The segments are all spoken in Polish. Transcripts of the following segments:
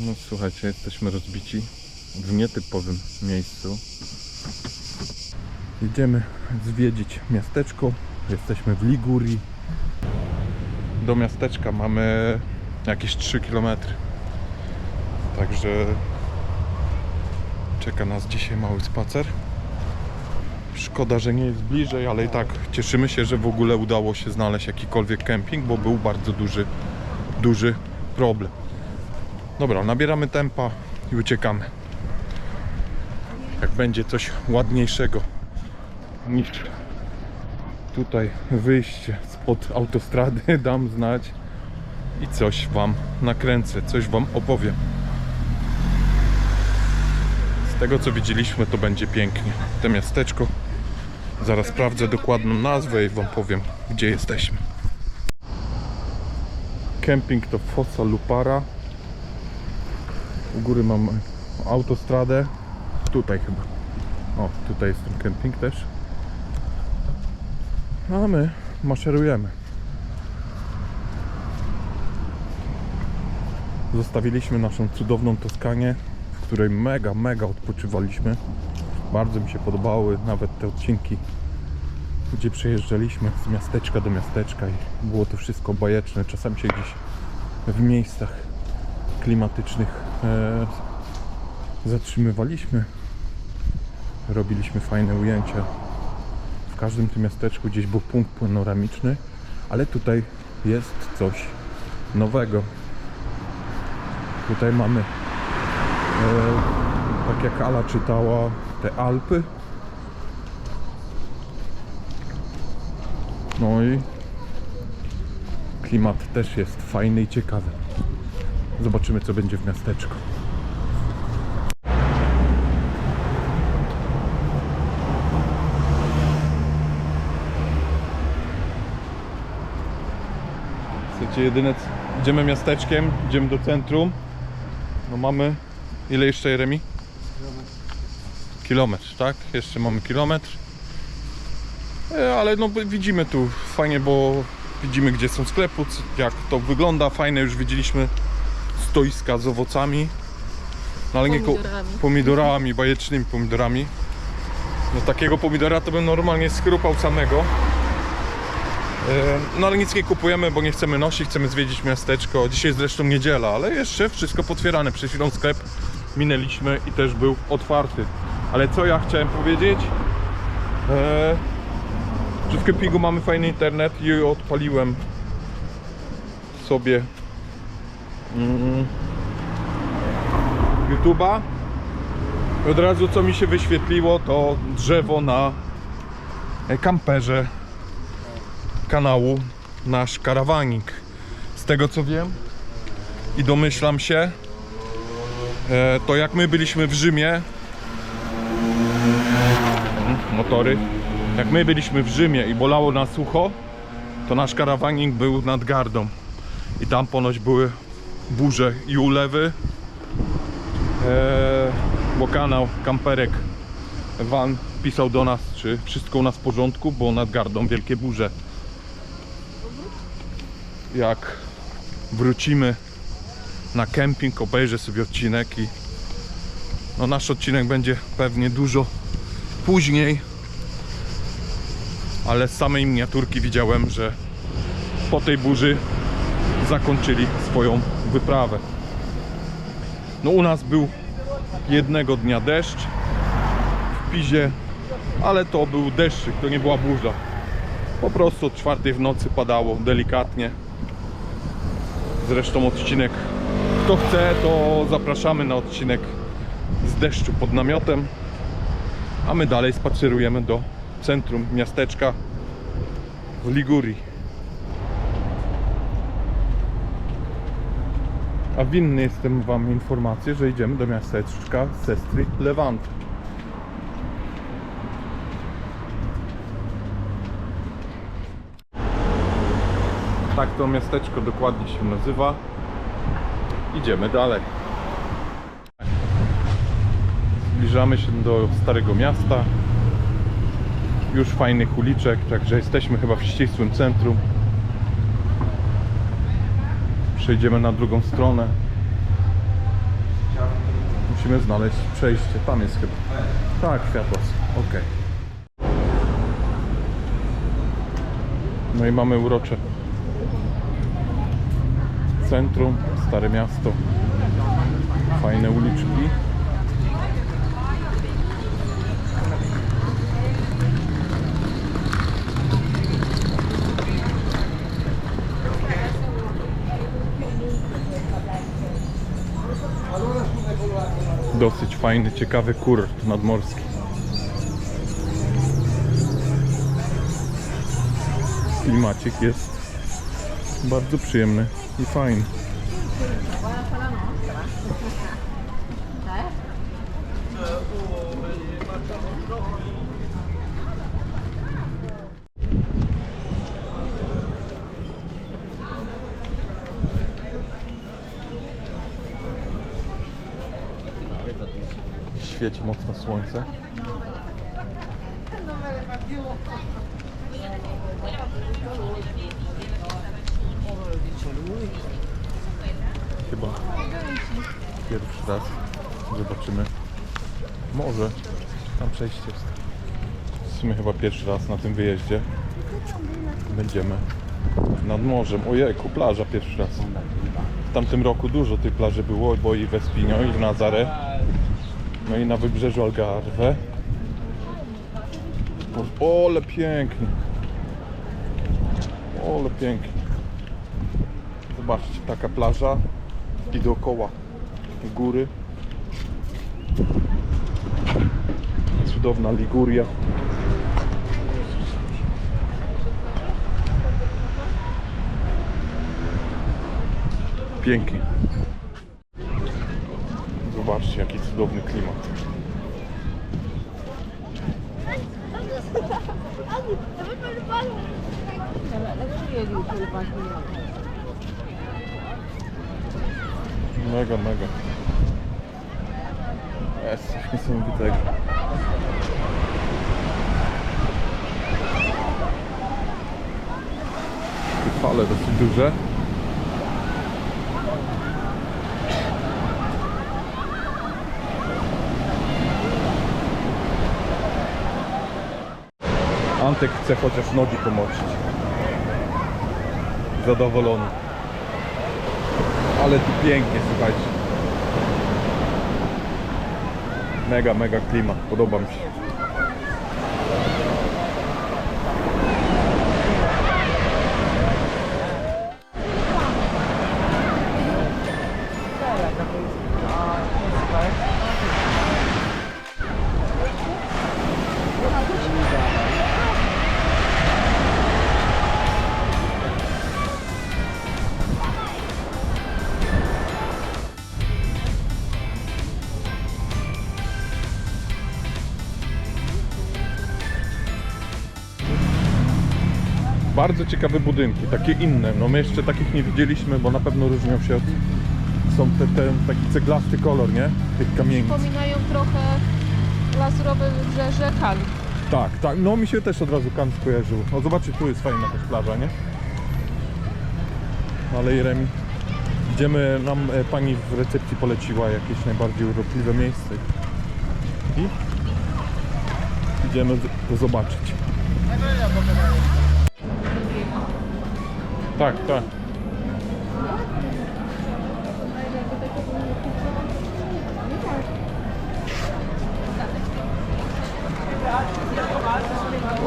No słuchajcie, jesteśmy rozbici w nietypowym miejscu. Idziemy zwiedzić miasteczko. Jesteśmy w Ligurii. Do miasteczka mamy jakieś 3 km. Także czeka nas dzisiaj mały spacer. Szkoda, że nie jest bliżej, ale i tak cieszymy się, że w ogóle udało się znaleźć jakikolwiek kemping, bo był bardzo duży, duży problem. Dobra, nabieramy tempa i uciekamy. Jak będzie coś ładniejszego niż tutaj wyjście spod autostrady, dam znać i coś Wam nakręcę, coś Wam opowiem. Z tego co widzieliśmy, to będzie pięknie. To miasteczko. Zaraz sprawdzę dokładną nazwę i Wam powiem, gdzie jesteśmy. Kemping to Fossa Lupara. U góry mam autostradę. Tutaj chyba. O, tutaj jest ten kemping też. A my maszerujemy. Zostawiliśmy naszą cudowną Toskanię, w której mega, mega odpoczywaliśmy. Bardzo mi się podobały nawet te odcinki, gdzie przejeżdżaliśmy z miasteczka do miasteczka i było to wszystko bajeczne. Czasami się gdzieś w miejscach klimatycznych zatrzymywaliśmy. Robiliśmy fajne ujęcia. W każdym tym miasteczku gdzieś był punkt panoramiczny, ale tutaj jest coś nowego. Tutaj mamy, e, tak jak Ala czytała, te Alpy. No i klimat też jest fajny i ciekawy. Zobaczymy co będzie w miasteczku. Słuchajcie, jedyne idziemy miasteczkiem, idziemy do centrum. No mamy ile jeszcze Jeremi? Kilometr, tak? Jeszcze mamy kilometr. E, Ale no widzimy tu fajnie, bo widzimy gdzie są sklepy, jak to wygląda. Fajne już widzieliśmy stoiska z owocami. No ale nie ko- Pomidorami. pomidorami, bajecznymi pomidorami. No takiego pomidora to bym normalnie skrupał samego. No ale nic nie kupujemy, bo nie chcemy nosić, chcemy zwiedzić miasteczko. Dzisiaj zresztą niedziela, ale jeszcze wszystko potwierane. Przed chwilą sklep minęliśmy i też był otwarty. Ale co ja chciałem powiedzieć? E, że w kempingu mamy fajny internet i odpaliłem sobie YouTube'a. I Od razu co mi się wyświetliło to drzewo na e, kamperze kanału nasz karawanik. Z tego co wiem i domyślam się, e, to jak my byliśmy w Rzymie, Mm, motory, jak my byliśmy w Rzymie i bolało nas ucho, to nasz karawanik był nad gardą i tam ponoć były burze i ulewy, e, bo kanał kamperek Van pisał do nas, czy wszystko u nas w porządku, bo nad gardą wielkie burze. Jak wrócimy na kemping, obejrzę sobie odcinek i no nasz odcinek będzie pewnie dużo później, ale z samej miniaturki widziałem, że po tej burzy zakończyli swoją wyprawę. No u nas był jednego dnia deszcz w Pizie, ale to był deszczyk, to nie była burza. Po prostu od czwartej w nocy padało delikatnie. Zresztą odcinek, kto chce, to zapraszamy na odcinek z deszczu pod namiotem. A my dalej spacerujemy do centrum miasteczka w Ligurii. A winny jestem Wam informację, że idziemy do miasteczka Sestri Levante. Tak to miasteczko dokładnie się nazywa. Idziemy dalej. Zbliżamy się do Starego Miasta. Już fajnych uliczek, także jesteśmy chyba w ścisłym centrum. Przejdziemy na drugą stronę. musimy znaleźć przejście. Tam jest chyba. Tak, światło. Okej. No i mamy urocze centrum, stare miasto. Fajne uliczki. Dosyć fajny, ciekawy kurt nadmorski. Klimacik jest bardzo przyjemny i fajny. Świeci mocno słońce. Chyba pierwszy raz zobaczymy. Może tam przejście jest. W sumie chyba pierwszy raz na tym wyjeździe będziemy nad morzem. Ojejku, plaża pierwszy raz. W tamtym roku dużo tej plaży było, bo i w Espinio, i w Nazare. No i na wybrzeżu Algarve. O, ale pięknie. O, ale pięknie. Zobaczcie, taka plaża i dookoła góry. Cudowna Liguria. Pięknie. Zobaczcie, jaki cudowny klimat. Mega, mega. Jest coś niesamowitego. Te fale dosyć duże. Antek chce chociaż nogi pomoczyć. Zadowolony. Ale tu pięknie, słuchajcie. Mega, mega klimat. Podoba mi się. Bardzo ciekawe budynki, takie inne. No my jeszcze takich nie widzieliśmy, bo na pewno różnią się od... Są te, te, taki ceglasty kolor, nie? Tych kamieni. Przypominają trochę lazurowe wybrzeże Kan. Tak, tak. No mi się też od razu Kan skojarzył. O zobaczcie, tu jest fajna też plaża, nie? Ale i Remi. Idziemy, nam e, pani w recepcji poleciła jakieś najbardziej urokliwe miejsce. I idziemy z- to zobaczyć. Tak, tak.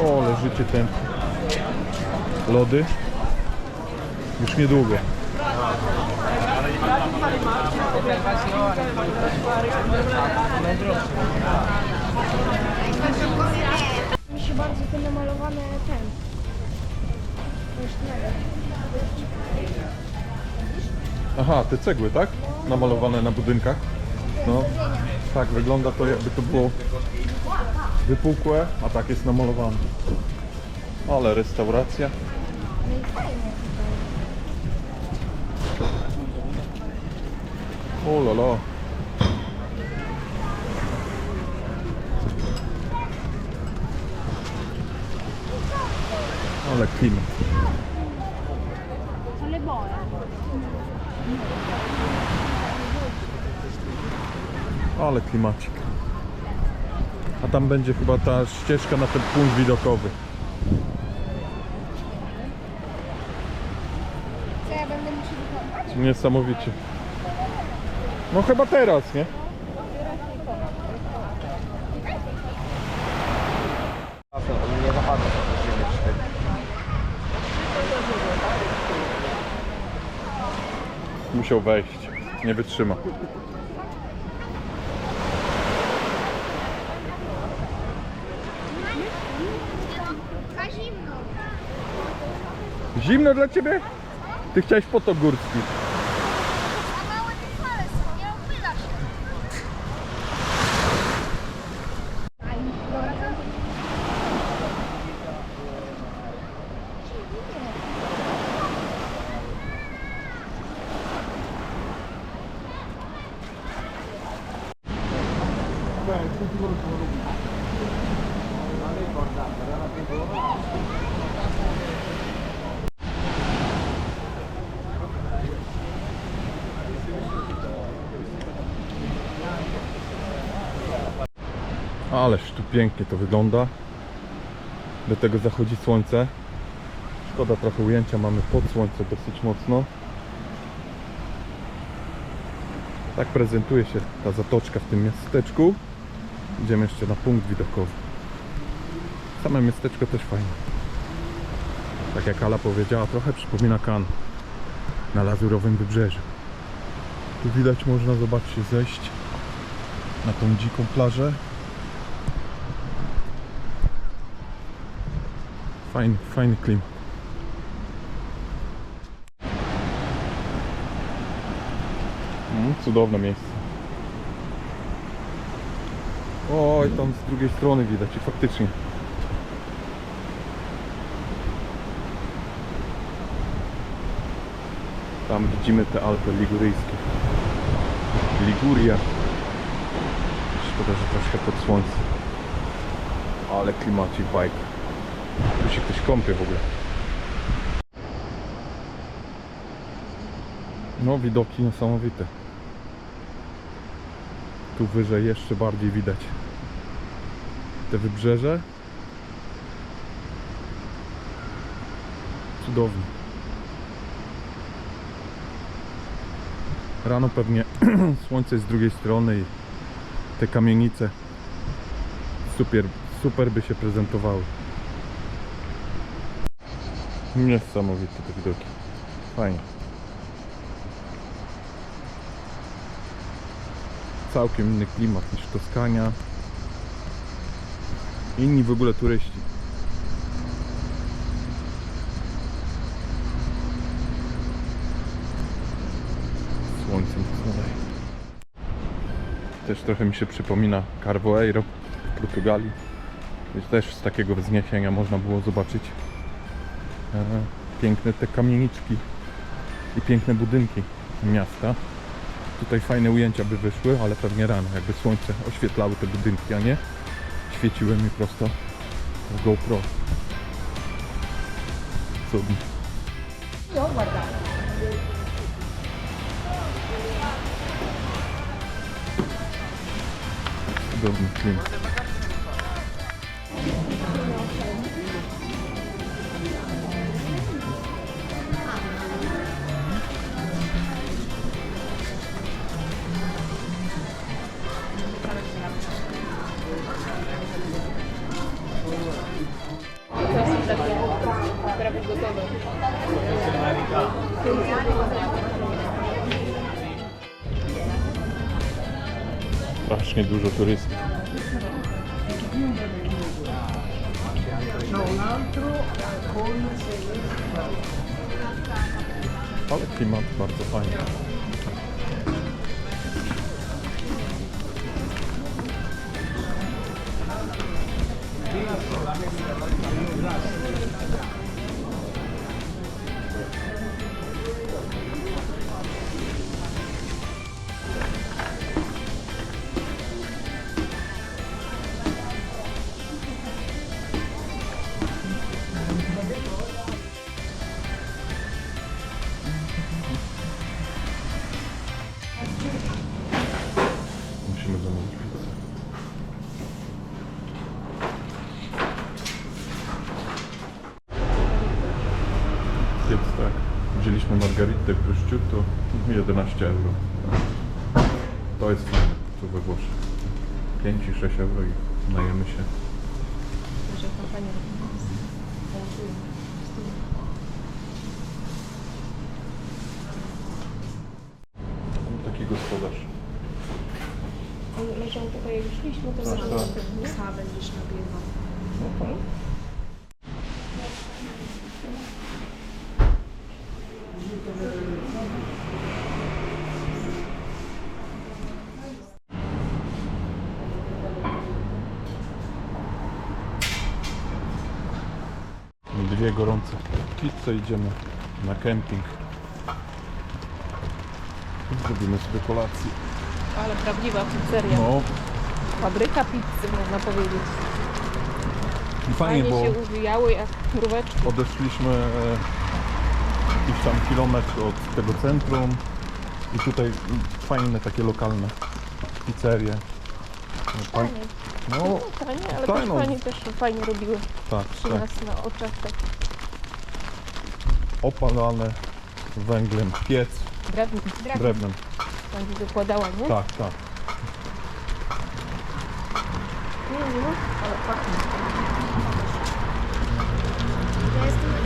O, leżycie ten lody. Już niedługo. Mi się bardzo te namalowane ten. Aha, te cegły, tak? Namalowane na budynkach. No, tak, wygląda to jakby to było wypukłe, a tak jest namalowane. Ale restauracja. O la la. Ale klimat. Ale boję. Ale klimacik. A tam będzie chyba ta ścieżka na ten punkt widokowy. Co ja będę musiał wyglądać? Niesamowicie. No chyba teraz? Nie Musiał wejść. Nie wytrzyma. Zimno dla ciebie? Ty chciałeś potok górski. Ależ tu pięknie to wygląda. Do tego zachodzi słońce. Szkoda trochę ujęcia, mamy pod słońce dosyć mocno. Tak prezentuje się ta zatoczka w tym miasteczku. Idziemy jeszcze na punkt widokowy. Same miasteczko też fajne. Tak jak Ala powiedziała, trochę przypomina Kan na lazurowym wybrzeżu. Tu widać, można zobaczyć, zejść na tą dziką plażę. Fajny, fajny klimat. Mm, cudowne miejsce. Oj, tam z drugiej strony widać i faktycznie. Tam widzimy te Alpy Liguryjskie. Liguria. Szkoda, że troszkę pod słońce. Ale klimacik bajka. Tu się ktoś kąpie w ogóle. No widoki niesamowite. Tu wyżej jeszcze bardziej widać te wybrzeże. Cudownie. Rano pewnie słońce z drugiej strony i te kamienice super, super by się prezentowały. Niesamowite te widoki. Fajnie. Całkiem inny klimat niż Toskania. Inni w ogóle turyści. Słońcem tutaj. Też trochę mi się przypomina Carvoeiro w Portugalii. Też z takiego wzniesienia można było zobaczyć piękne te kamieniczki i piękne budynki miasta. Tutaj fajne ujęcia by wyszły, ale pewnie rano, jakby słońce oświetlały te budynki, a nie świeciły mi prosto w GoPro. Cudnie. Cudowny klimat. Strasznie dużo turystów. Ale klimat bardzo fajny. Wzięliśmy margaritę prosciutto, 11 euro. To jest fajne, tu we Włoszech. 5 i 6 euro i najemy się. Że kampania Taki gospodarz. Leżał tutaj jak szliśmy, to Tak, leżał tak. Psa będziesz nagrywał. Dwie gorące pizze, idziemy na kemping. Zrobimy sobie kolację. Ale prawdziwa pizzeria. No, Fabryka pizzy, można powiedzieć. i fajnie, Fajnie bo się uwijały jak mróweczki. odeszliśmy e, jakiś tam kilometr od tego centrum i tutaj mm, fajne takie lokalne pizzerie. Pa- Tanie. no Tanie, ale Tanie, też no. pani też fajnie robiły tak, przy tak. nas na oczach. Tak. Opalane węglem, piec Drewno, drewnem. pani wykładała, nie? Tak, tak. Nie, nie, ale pachnie. Ja jestem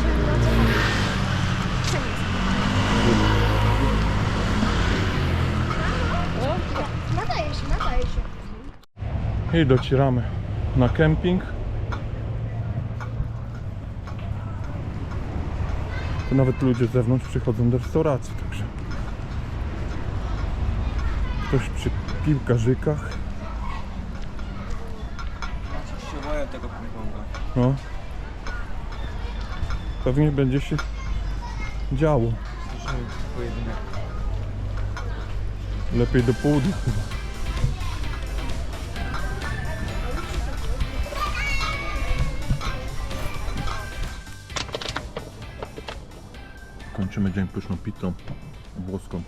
I docieramy na kemping. Tu nawet ludzie z zewnątrz przychodzą do restauracji, także ktoś przy piłkarzykach. Znaczy się boję tego ping-ponga. No. Pewnie będzie się działo. Lepiej do południa Kończymy dzień pyszną pizzą włoską.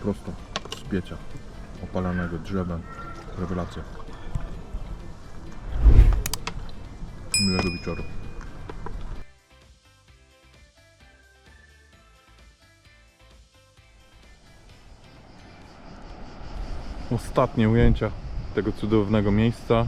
Prosto z piecia opalanego drzewem. Rewelacja. Miłego wieczoru. Ostatnie ujęcia tego cudownego miejsca.